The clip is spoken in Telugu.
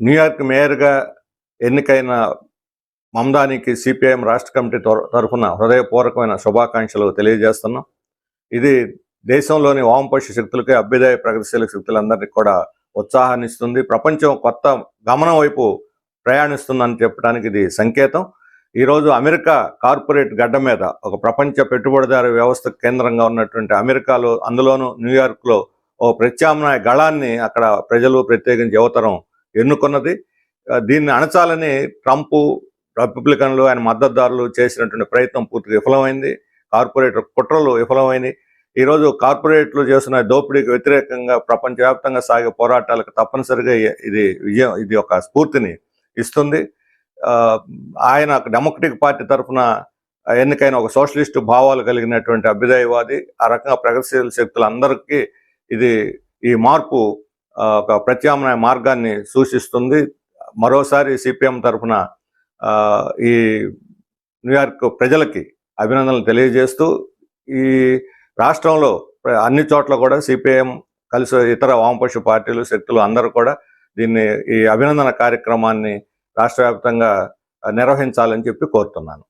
న్యూయార్క్ మేయర్గా ఎన్నికైన మమదానికి సిపిఐఎం రాష్ట్ర కమిటీ తర- తరఫున హృదయపూర్వకమైన శుభాకాంక్షలు తెలియజేస్తున్నాం. ఇది దేశంలోని వామపక్ష శక్తులకి అభ్యుదయ ప్రగతిశీల శక్తులందరికీ కూడా ఉత్సాహాన్ని ఇస్తుంది ప్రపంచం కొత్త గమనం వైపు ప్రయాణిస్తుందని చెప్పడానికి ఇది సంకేతం. ఈరోజు అమెరికా కార్పొరేట్ గడ్డ మీద ఒక ప్రపంచ పెట్టుబడిదారు వ్యవస్థ కేంద్రంగా ఉన్నటువంటి అమెరికాలో అందులోనూ న్యూయార్క్లో ఓ ప్రత్యామ్నాయ గళాన్ని అక్కడ ప్రజలు ప్రత్యేకించి యువతరం ఎన్నుకున్నది. దీన్ని అణచాలని ట్రంప్ రిపబ్లికన్లు ఆయన మద్దతుదారులు చేసినటువంటి ప్రయత్నం పూర్తిగా విఫలమైంది. కార్పొరేట్ కుట్రలు విఫలమైనవి ఈరోజు కార్పొరేట్లు చేస్తున్న దోపిడీకి వ్యతిరేకంగా ప్రపంచవ్యాప్తంగా సాగే పోరాటాలకు తప్పనిసరిగా ఇది విజయం ఇది ఒక స్ఫూర్తిని ఇస్తుంది. ఆయన డెమోక్రటిక్ పార్టీ తరఫున ఎన్నికైన ఒక సోషలిస్ట్ భావాలు కలిగినటువంటి అభ్యుదయవాది. ఆ రకంగా ప్రగతిశీల శక్తులందరికీ ఇది ఈ మార్పు ఒక ప్రత్యామ్నాయ మార్గాన్ని సూచిస్తుంది. మరోసారి సిపిఎం తరఫున ఈ న్యూయార్క్ ప్రజలకి అభినందనలు తెలియజేస్తూ ఈ రాష్ట్రంలో అన్ని చోట్ల కూడా సిపిఐఎం కలిసి ఇతర వామపక్ష పార్టీలు శక్తులు అందరూ కూడా దీన్ని ఈ అభినందన కార్యక్రమాన్ని రాష్ట్ర వ్యాప్తంగా నిర్వహించాలని చెప్పి కోరుతున్నాను.